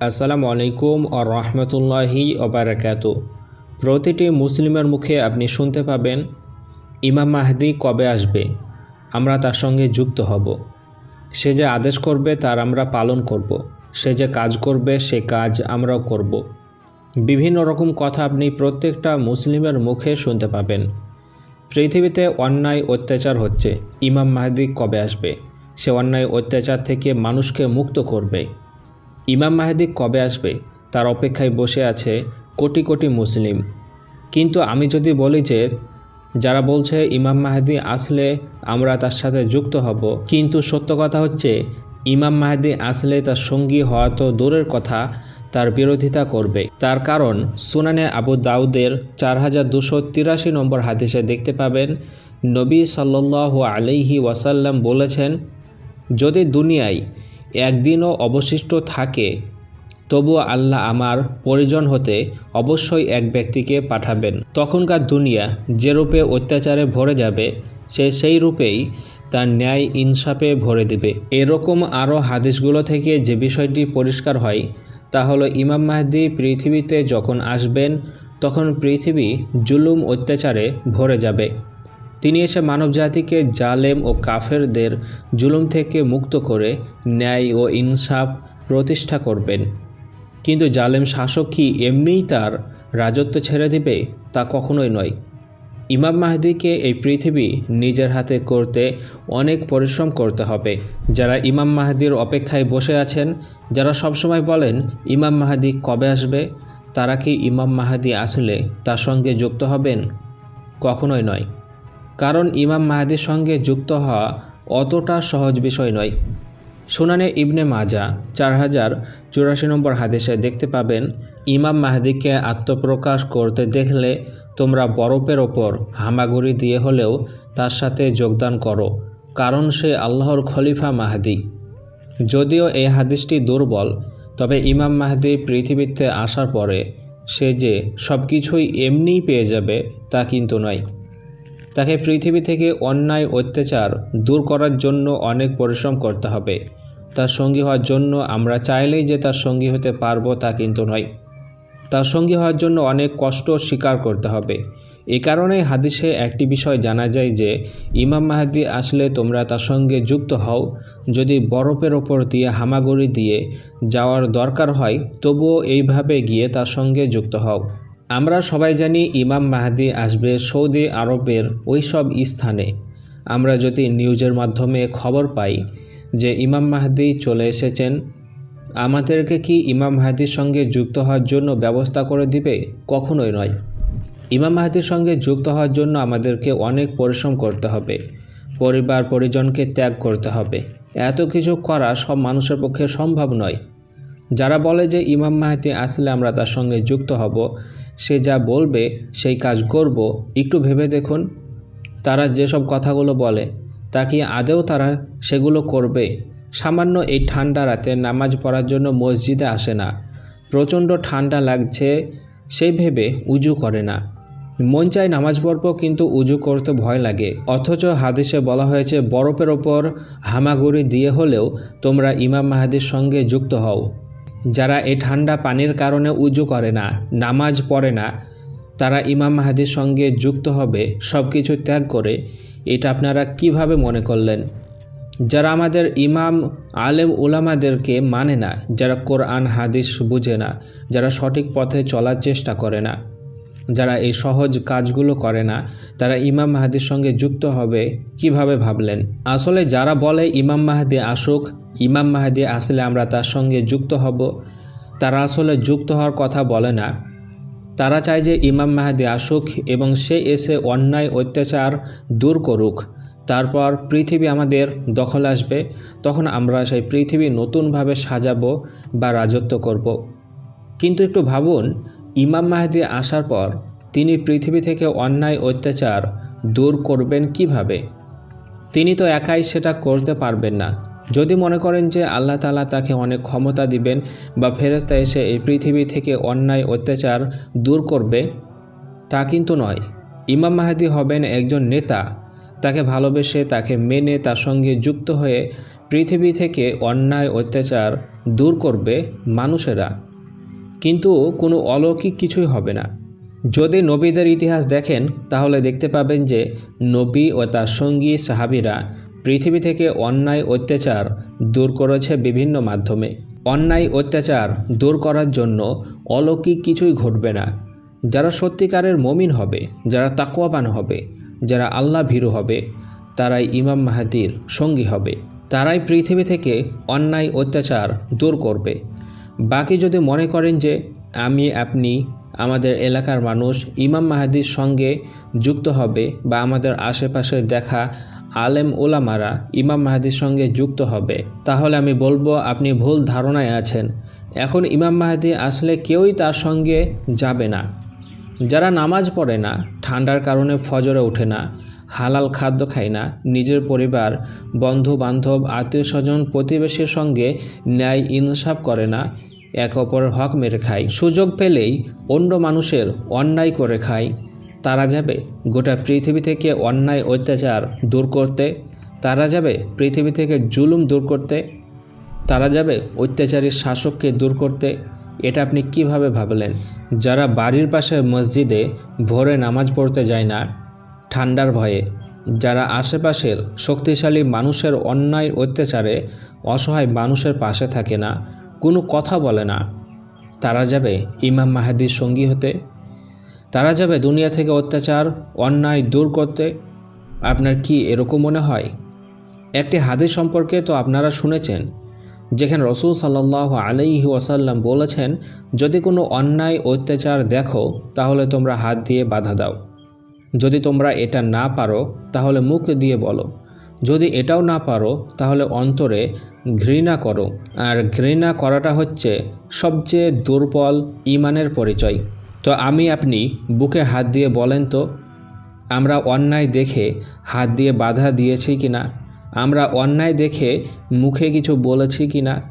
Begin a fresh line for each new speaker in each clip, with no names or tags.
আসসালামু আলাইকুম ও রহমতুল্লাহি ওবরাকাত প্রতিটি মুসলিমের মুখে আপনি শুনতে পাবেন, ইমাম মাহদি কবে আসবে, আমরা তার সঙ্গে যুক্ত হব। সে যে আদেশ করবে, তার আমরা পালন করব। সে যে কাজ করবে, সে কাজ আমরাও করব। বিভিন্ন রকম কথা আপনি প্রত্যেকটা মুসলিমের মুখে শুনতে পাবেন। পৃথিবীতে অন্যায় অত্যাচার হচ্ছে, ইমাম মাহদি কবে আসবে? সে অন্যায় অত্যাচার থেকে মানুষকে মুক্ত করবে। ইমাম মাহেদি কবে আসবে তার অপেক্ষায় বসে আছে কোটি কোটি মুসলিম। কিন্তু আমি যদি বলি যে, যারা বলছে ইমাম মাহেদি আসলে আমরা তার সাথে যুক্ত হব, কিন্তু সত্য কথা হচ্ছে, ইমাম মাহেদি আসলে তার সঙ্গী হওয়া তো দূরের কথা, তার বিরোধিতা করবে। তার কারণ সুনানে আবু দাউদের চার হাজার দুশো তিরাশি নম্বর হাদিসে দেখতে পাবেন, নবী সাল্লাহ আলাইহি ওয়াসাল্লাম বলেছেন, যদি দুনিয়ায় একদিনও অবশিষ্ট থাকে, তবুও আল্লাহ আমার পরিজন হতে অবশ্যই এক ব্যক্তিকে পাঠাবেন। তখনকার দুনিয়া যে রূপে অত্যাচারে ভরে যাবে, সে সেই রূপেই তার ন্যায় ইনসাফে ভরে দেবে। এরকম আরও হাদিসগুলো থেকে যে বিষয়টি পরিষ্কার হয়, তা হলো ইমাম মাহদি পৃথিবীতে যখন আসবেন, তখন পৃথিবী জুলুম অত্যাচারে ভরে যাবে। তিনি এসে মানবজাতিকে জালেম ও কাফেরদের জুলুম থেকে মুক্ত করে ন্যায় ও ইনসাফ প্রতিষ্ঠা করবেন। কিন্তু জালেম শাসক কি এমনিই তার রাজত্ব ছেড়ে দিবে তা কখনোই নয়। ইমাম মাহদিকে এই পৃথিবী নিজের হাতে করতে অনেক পরিশ্রম করতে হবে। যারা ইমাম মাহাদির অপেক্ষায় বসে আছেন, যারা সবসময় বলেন ইমাম মাহাদি কবে আসবে, তারা কি ইমাম মাহাদি আসলে তার সঙ্গে যুক্ত হবেন? কখনোই নয়। কারণ ইমাম মাহাদির সঙ্গে যুক্ত হওয়া অতটা সহজ বিষয় নয়। সুনানে ইবনে মাজা চার হাজার চুরাশি নম্বর হাদিসে দেখতে পাবেন, ইমাম মাহাদিকে আত্মপ্রকাশ করতে দেখলে তোমরা বরফের ওপর হামাগুড়ি দিয়ে হলেও তার সাথে যোগদান করো, কারণ সে আল্লাহর খলিফা মাহাদি। যদিও এই হাদিসটি দুর্বল, তবে ইমাম মাহাদি পৃথিবীতে আসার পরে সে যে সব কিছুই এমনিই পেয়ে যাবে তা কিন্তু নয়। তাকে পৃথিবী থেকে অন্যায়, অত্যাচার দূর করার জন্য অনেক পরিশ্রম করতে হবে। তার সঙ্গী হওয়ার জন্য আমরা চাইলেই যে তার সঙ্গী হতে পারব তা কিন্তু নয়। তার সঙ্গী হওয়ার জন্য অনেক কষ্ট স্বীকার করতে হবে। এ কারণেই হাদিসে একটি বিষয় জানা যায় যে, ইমাম মাহাদি আসলে তোমরা তার সঙ্গে যুক্ত হও। যদি বরফের ওপর দিয়ে হামাগুড়ি দিয়ে যাওয়ার দরকার হয়, তবুও এইভাবে গিয়ে তার সঙ্গে যুক্ত হও। আমরা সবাই জানি ইমাম মাহাদি আসবে সৌদি আরবের ওই সব স্থানে। আমরা যদি নিউজের মাধ্যমে খবর পাই যে ইমাম মাহাদি চলে এসেছেন, আমাদেরকে কি ইমাম মাহাদির সঙ্গে যুক্ত হওয়ার জন্য ব্যবস্থা করে দিবে? কখনোই নয়। ইমাম মাহাদির সঙ্গে যুক্ত হওয়ার জন্য আমাদেরকে অনেক পরিশ্রম করতে হবে, পরিবার পরিজনকে ত্যাগ করতে হবে। এত কিছু করা সব মানুষের পক্ষে সম্ভব নয়। যারা বলে যে ইমাম মাহাতি আসলে আমরা তার সঙ্গে যুক্ত হব, সে যা বলবে, সেই কাজ করব, একটু ভেবে দেখুন। তারা যেসব কথাগুলো বলে, তা কি আদেও তারা সেগুলো করবে? সামান্য এই ঠান্ডা রাতে নামাজ পড়ার জন্য মসজিদে আসে না। প্রচণ্ড ঠান্ডা লাগছে সেই ভেবে উজু করে না। মন চায় নামাজ পড়ব, কিন্তু উজু করতে ভয় লাগে। অথচ হাদিসে বলা হয়েছে, বরফের ওপর হামাগুড়ি দিয়ে হলেও তোমরা ইমাম মাহাদির সঙ্গে যুক্ত হও। যারা এই ঠান্ডা পানির কারণে উজু করে না, নামাজ পড়ে না, তারা ইমাম মাহাদির সঙ্গে যুক্ত হবে সব কিছু ত্যাগ করে, এটা আপনারা কীভাবে মনে করলেন? যারা আমাদের ইমাম, আলেম ওলামাদেরকে মানে না, যারা কোরআন, হাদিস বুঝে না, যারা সঠিক পথে চলার চেষ্টা করে না, যারা এই সহজ কাজগুলো করে না তারা ইমাম মাহাদির সঙ্গে যুক্ত হবে, কীভাবে ভাবলেন? আসলে যারা বলে ইমাম মাহাদি আসুক, ইমাম মাহাদি আসলে আমরা তার সঙ্গে যুক্ত হব, তারা আসলে যুক্ত হওয়ার কথা বলে না। তারা চায় যে ইমাম মাহাদি আসুক এবং সে এসে অন্যায়, অত্যাচার দূর করুক। তারপর পৃথিবী আমাদের দখল আসবে, তখন আমরা সেই পৃথিবী নতুনভাবে সাজাবো বা রাজত্ব করব। কিন্তু একটু ভাবুন, ইমাম মাহাদি আসার পর তিনি পৃথিবী থেকে অন্যায়, অত্যাচার দূর করবেন কীভাবে? তিনি তো একাই সেটা করতে পারবেন না। যদি মনে করেন যে আল্লাহ তালা তাকে অনেক ক্ষমতা দিবেন বা ফেরস্তা এসে এই পৃথিবী থেকে অন্যায়, অত্যাচার দূর করবে, তা কিন্তু নয়। ইমাম মাহাদি হবেন একজন নেতা। তাকে ভালোবেসে, তাকে মেনে, তার সঙ্গে যুক্ত হয়ে পৃথিবী থেকে অন্যায়, অত্যাচার দূর করবে মানুষেরা। কিন্তু কোনো অলৌকিক কিছুই হবে না। যদি নবীদের ইতিহাস দেখেন, তাহলে দেখতে পাবেন যে নবী ও তার সঙ্গী সাহাবিরা পৃথিবী থেকে অন্যায় অত্যাচার দূর করেছে বিভিন্ন মাধ্যমে। অন্যায় অত্যাচার দূর করার জন্য অলৌকিক কিছুই ঘটবে না। যারা সত্যিকারের মমিন হবে, যারা তাকওয়াবান হবে, যারা আল্লাহ ভীরু হবে, তারাই ইমাম মাহাদির সঙ্গী হবে। তারাই পৃথিবী থেকে অন্যায় অত্যাচার দূর করবে। বাকি যদি মনে করেন যে, আমি, আপনি আমাদের এলাকার মানুষ ইমাম মাহাদির সঙ্গে যুক্ত হবে বা আমাদের আশেপাশে দেখা আলেম ওলামারা ইমাম মাহাদির সঙ্গে যুক্ত হবে। তাহলে আমি বলব, আপনি ভুল ধারণায় আছেন। এখন ইমাম মাহাদি আসলে কেউই তার সঙ্গে যাবে না। যারা নামাজ পড়ে না, ঠান্ডার কারণে ফজরে ওঠে না, হালাল খাদ্য খায় না, নিজের পরিবার বন্ধু বান্ধব আত্মীয় স্বজন প্রতিবেশীর সঙ্গে ন্যায় ইনসাফ করে না এক অপরের হক মেরে খায়। সুযোগ পেলেই অন্য মানুষের অন্যায় করে খায়। তারা যাবে গোটা পৃথিবী থেকে অন্যায় অত্যাচার দূর করতে। তারা যাবে পৃথিবী থেকে জুলুম দূর করতে। তারা যাবে অত্যাচারী শাসককে দূর করতে। এটা আপনি কীভাবে ভাবলেন? যারা বাড়ির পাশে মসজিদে ভোরে নামাজ পড়তে যায় না, ঠান্ডার ভয়ে। যারা আশেপাশের শক্তিশালী মানুষের অন্যায় অত্যাচারে অসহায় মানুষের পাশে থাকে না কোনো কথা বলে না। তারা যাবে ইমাম মাহাদির সঙ্গী হতে। তারা যাবে দুনিয়া থেকে অত্যাচার, অন্যায় দূর করতে। আপনার কি এরকম মনে হয়? একটি হাদিস সম্পর্কে তো আপনারা শুনেছেন, যেখানে রসুল সাল্লাহ আলাইহি ওয়াসাল্লাম বলেছেন, যদি কোনো অন্যায়, অত্যাচার দেখো, তাহলে তোমরা হাত দিয়ে বাধা দাও। যদি তোমরা এটা না পারো, তাহলে মুখ দিয়ে বলো। যদি এটাও না পারো, তাহলে অন্তরে ঘৃণা করো। আর ঘৃণা করাটা হচ্ছে সবচেয়ে দুর্বল ইমানের পরিচয়। তো আমি আপনি বুকে হাত দিয়ে বলেন তো, আমরা অন্যায় দেখে হাত দিয়ে বাধা দিয়েছি কি না? আমরা অন্যায় দেখে মুখে কিছু বলেছি কি না?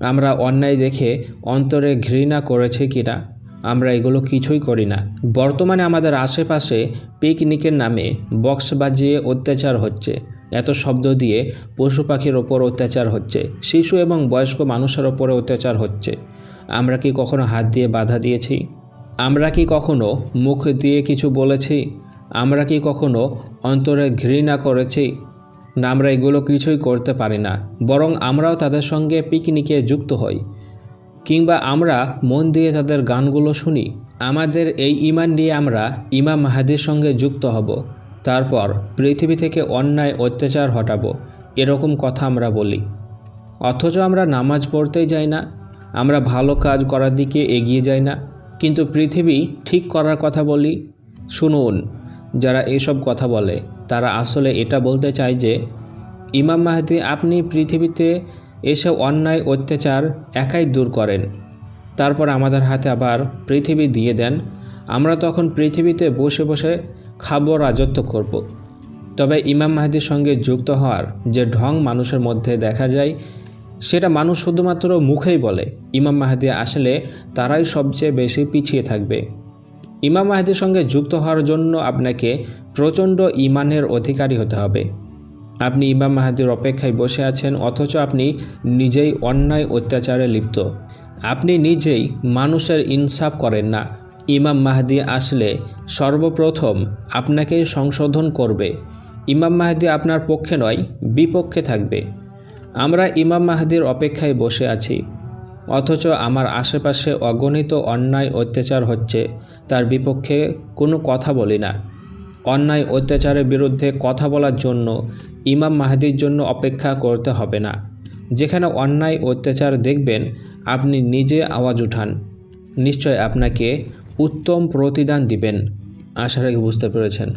আমরা অন্যায় দেখে অন্তরে ঘৃণা করেছি কি না? আমরা এগুলো কিছুই করি না। বর্তমানে আমাদের আশেপাশে পিকনিকের নামে বক্স বাজিয়ে অত্যাচার হচ্ছে। এত শব্দ দিয়ে পশু পাখির ওপর অত্যাচার হচ্ছে, শিশু এবং বয়স্ক মানুষের ওপরে অত্যাচার হচ্ছে। আমরা কি কখনো হাত দিয়ে বাধা দিয়েছি? আমরা কি কখনো মুখ দিয়ে কিছু বলেছি? আমরা কি কখনো অন্তরে ঘৃণা করেছি? না, আমরা এগুলো কিছুই করতে পারি না, বরং আমরাও তাদের সঙ্গে পিকনিকে যুক্ত হই। কিংবা আমরা মন দিয়ে তাদের গানগুলো শুনি। আমাদের এই ইমান নিয়ে আমরা ইমাম মাহাদির সঙ্গে যুক্ত হব। তারপর পৃথিবী থেকে অন্যায় অত্যাচার হটাবো, এরকম কথা আমরা বলি। অথচ আমরা নামাজ পড়তেই যাই না, আমরা ভালো কাজ করার দিকে এগিয়ে যাই না। কিন্তু পৃথিবী ঠিক করার কথা বলি। শুনুন, যারা এসব কথা বলে, তারা আসলে এটা বলতে চায় যে, ইমাম মাহাদি, আপনি পৃথিবীতে এসে অন্যায় অত্যাচার একাই দূর করেন। তারপর আমাদের হাতে আবার পৃথিবী দিয়ে দেন। আমরা তখন পৃথিবীতে বসে বসে খাব, রাজত্ব করব। তবে ইমাম মাহাদির সঙ্গে যুক্ত হওয়ার যে ঢং মানুষের মধ্যে দেখা যায়, সেটা মানুষ শুধুমাত্র মুখেই বলে। ইমাম মাহাদি আসলে তারাই সবচেয়ে বেশি পিছিয়ে থাকবে। ইমাম মাহাদির সঙ্গে যুক্ত হওয়ার জন্য আপনাকে প্রচণ্ড ইমানের অধিকারী হতে হবে। আপনি ইমাম মাহাদির অপেক্ষায় বসে আছেন, অথচ আপনি নিজেই অন্যায় অত্যাচারে লিপ্ত। আপনি নিজেই মানুষের ইনসাফ করেন না। ইমাম মাহাদি আসলে সর্বপ্রথম আপনাকেই সংশোধন করবে। ইমাম মাহাদি আপনার পক্ষে নয়, বিপক্ষে থাকবে। আমরা ইমাম মাহাদির অপেক্ষায় বসে আছি। অথচ আমার আশেপাশে অগণিত অন্যায় অত্যাচার হচ্ছে, তার বিপক্ষে কোনো কথা বলি না। অন্যায় অত্যাচারের বিরুদ্ধে কথা বলার জন্য ইমাম মাহাদির জন্য অপেক্ষা করতে হবে না। যেখানে অন্যায় অত্যাচার দেখবেন, আপনি নিজে আওয়াজ উঠান। নিশ্চয় আপনাকে উত্তম প্রতিদান দিবেন। আশা রাখি বুঝতে পেরেছেন।